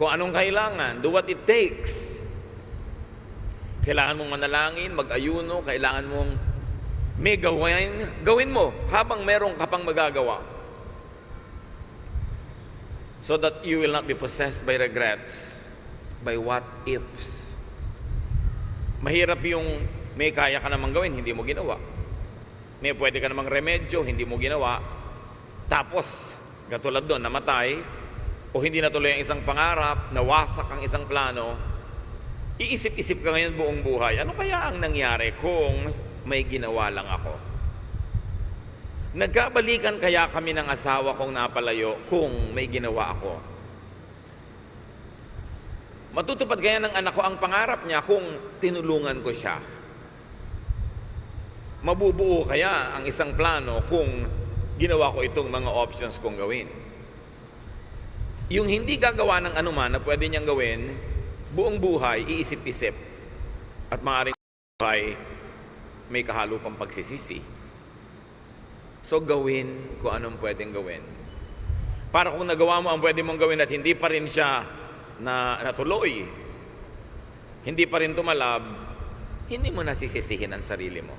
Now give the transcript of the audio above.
kung anong kailangan, do what it takes. Kailangan mong manalangin, mag-ayuno, kailangan mong may gawin, gawin mo habang meron ka pang magagawa. So that you will not be possessed by regrets, by what ifs. Mahirap yung may kaya ka namang gawin, hindi mo ginawa. May pwede ka namang remedyo, hindi mo ginawa. Tapos, katulad doon, namatay, o hindi natuloy ang isang pangarap, nawasak ang isang plano, iisip-isip ka ngayon buong buhay, ano kaya ang nangyari kung may ginawa lang ako? Nagkabalikan kaya kami ng asawa kong napalayo kung may ginawa ako? Matutupad kaya ng anak ko ang pangarap niya kung tinulungan ko siya? Mabubuo kaya ang isang plano kung ginawa ko itong mga options kong gawin? Yung hindi gagawa ng anuman na pwede niyang gawin, buong buhay, iisip-isip. At maaaring buhay, may kahalo pang pagsisisi. So gawin kung anong pwedeng gawin. Para kung nagawa mo ang pwede mong gawin at hindi pa rin siya na natuloy, hindi pa rin tumalab, hindi mo nasisisihin ang sarili mo.